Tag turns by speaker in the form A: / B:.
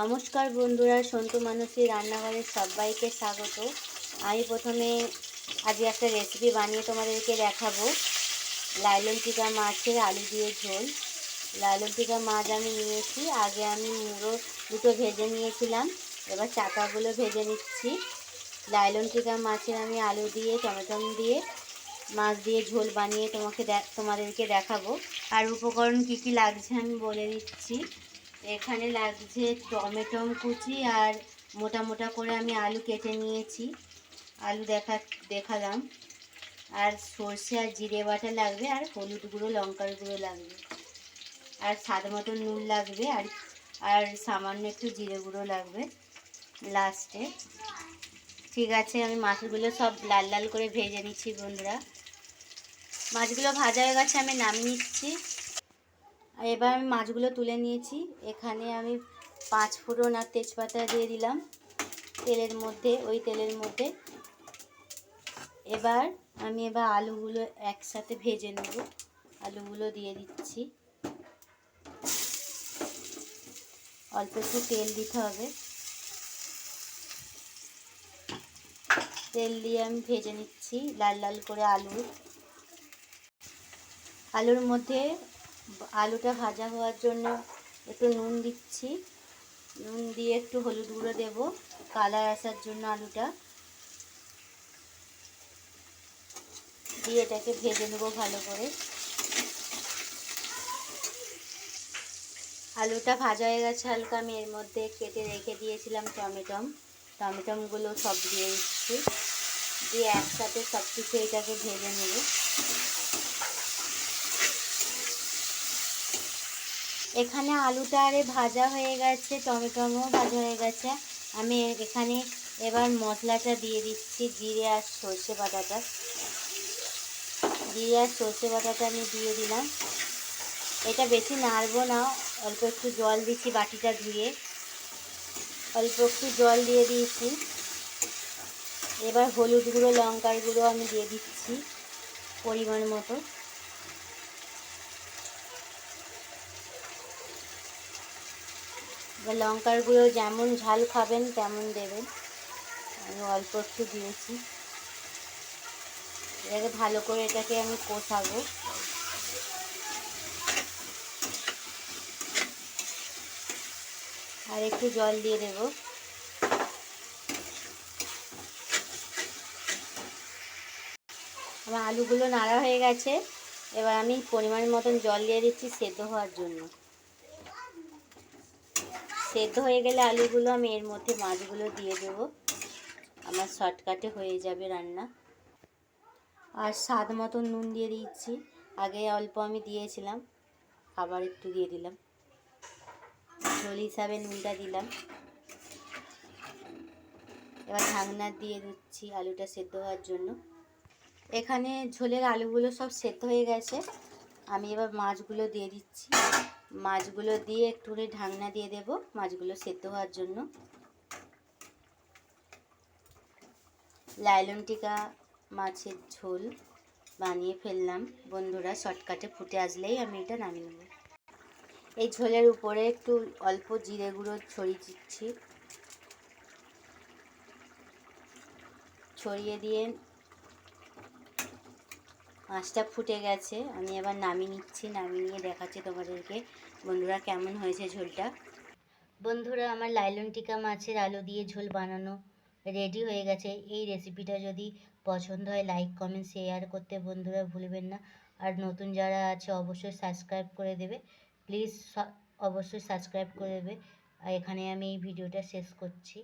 A: নমস্কার বন্ধুরা, সন্তু মানসী রান্নাঘরের সবাইকে স্বাগত। আমি প্রথমে আজকে একটা রেসিপি বানিয়ে তোমাদেরকে দেখাবো। লাইলন টিকা মাছের আলু দিয়ে ঝোল। লাইলন টিকা মাছ আমি নিয়েছি। আগে আমি মুড়ো দুটো ভেজে নিয়েছিলাম। এবার চাকাগুলো ভেজে নিচ্ছি। লাইলন টিকা মাছের আমি আলু দিয়ে, টমেটম দিয়ে, মাছ দিয়ে ঝোল বানিয়ে তোমাকে তোমাদেরকে দেখাবো। আর উপকরণ কি কি লাগছে আমি বলে দিচ্ছি। এখানে লাগছে টমেটো কুচি আর মোটা মোটা করে আমি আলু কেটে নিয়েছি। আলু দেখা, দেখালাম। আর সর্ষে আর জিরে বাটা লাগবে আর হলুদ গুঁড়ো, লঙ্কার গুঁড়ো লাগবে। আর স্বাদ মতো নুন লাগবে আর আর সামান্য একটু জিরে গুঁড়ো লাগবে লাস্টে। ঠিক আছে, আমি মাছগুলো সব লাল লাল করে ভেজে নিচ্ছি বন্ধুরা। মাছগুলো ভাজা হয়ে গেছে, আমি নামিয়ে নিচ্ছি। এবার আমি মাছগুলো তুলে নিয়েছি। এখানে আমি পাঁচ ফোড়ন আর তেজপাতা দিয়ে দিলাম তেলের মধ্যে, ওই তেলের মধ্যে। এবার আমি এবার আলুগুলো একসাথে ভেজে নেব। আলুগুলো দিয়ে দিচ্ছি। অল্প একটু তেল দিতে হবে। তেল দিয়ে আমি ভেজে নিচ্ছি লাল লাল করে আলু। আলুর মধ্যে আলুটা ভাজা হওয়ার জন্য একটু নুন দিচ্ছি। নুন দিয়ে একটু হলুদ গুঁড়ো দেবো, কালার আসার জন্য আলুটা। দিয়ে এটাকে ভেজে নেব ভালো করে। আলুটা ভাজা হয়ে গেছে হালকা, আমি এর মধ্যে কেটে রেখে দিয়েছিলাম টমেটম। টমেটমগুলো সব দিয়ে দিচ্ছি। দিয়ে একসাথে সব কিছু এটাকে ভেজে নেব। এখানে আলুটা আরে ভাজা হয়ে গেছে টমেটোও ভাজা হয়ে গেছে। আমি এখানে এবার মশলাটা দিয়ে দিচ্ছি, জিরে আর সর্ষে বাটাটা। জিরে আর সর্ষে বাটাটা আমি দিয়ে দিলাম। এটা বেশি নাড়বো না, অল্প একটু জল দিচ্ছি বাটিটা ধুয়ে। অল্প একটু জল দিয়ে দিয়েছি। এবার হলুদ গুঁড়ো, লঙ্কার গুঁড়ো আমি দিয়ে দিচ্ছি পরিমাণ মতো। লঙ্কার গুঁড়ো যেমন ঝাল খাবেন, তেমন দেবেন। আমি অল্প একটু দিয়েছি। এটাকে ভালো করে এটাকে আমি কষাবো। আর একটু জল দিয়ে দেব। আমার আলুগুলো নাড়া হয়ে গেছে। এবার আমি পরিমাণ মতন জল দিয়ে দিচ্ছি সেদ্ধ হওয়ার জন্য। সেদ্ধ হয়ে গেলে আলুগুলো আমি এর মধ্যে মাছগুলো দিয়ে দেবো। আমার শর্টকাটে হয়ে যাবে রান্না। আর স্বাদ মতন নুন দিয়ে দিচ্ছি। আগে অল্প আমি দিয়েছিলাম, আবার একটু দিয়ে দিলাম। ঝোল হিসাবে নুনটা দিলাম। এবার ঢাকনা দিয়ে দিচ্ছি আলুটা সেদ্ধ হওয়ার জন্য। এখানে ঝোলের আলুগুলো সব সেদ্ধ হয়ে গেছে। আমি এবার মাছগুলো দিয়ে দিচ্ছি। মাছগুলো দিয়ে একটু ঢাকনা দিয়ে দেব মাছগুলো সেদ্ধ হওয়ার জন্য। লাইলন টিকা মাছের ঝোল বানিয়ে ফেললাম। বন্ধুরা, শর্টকাটে ফুটে আসলেই আমি এটা নামিয়ে নেব। এই ঝোলের উপরে একটু অল্প জিরে গুঁড়ো ছড়িয়ে দিচ্ছি। ছড়িয়ে দিয়ে মাছটা ফুটে গেছে, আমি এবার নামিয়ে নিচ্ছি, নামিয়ে নিয়ে দেখাচ্ছি তোমাদেরকে। বন্ধুরা, কেমন হয়েছে ঝোলটা? বন্ধুরা, আমার লাইলন টিকা মাছের আলু দিয়ে ঝোল বানানো রেডি হয়ে গেছে। এই রেসিপিটা যদি পছন্দ হয় লাইক কমেন্ট শেয়ার করতে বন্ধুরা ভুলবেন না। আর নতুন যারা আছে, অবশ্যই সাবস্ক্রাইব করে দেবে। প্লিজ অবশ্যই সাবস্ক্রাইব করে দেবে। আর এখানে আমি এই ভিডিওটা শেষ করছি।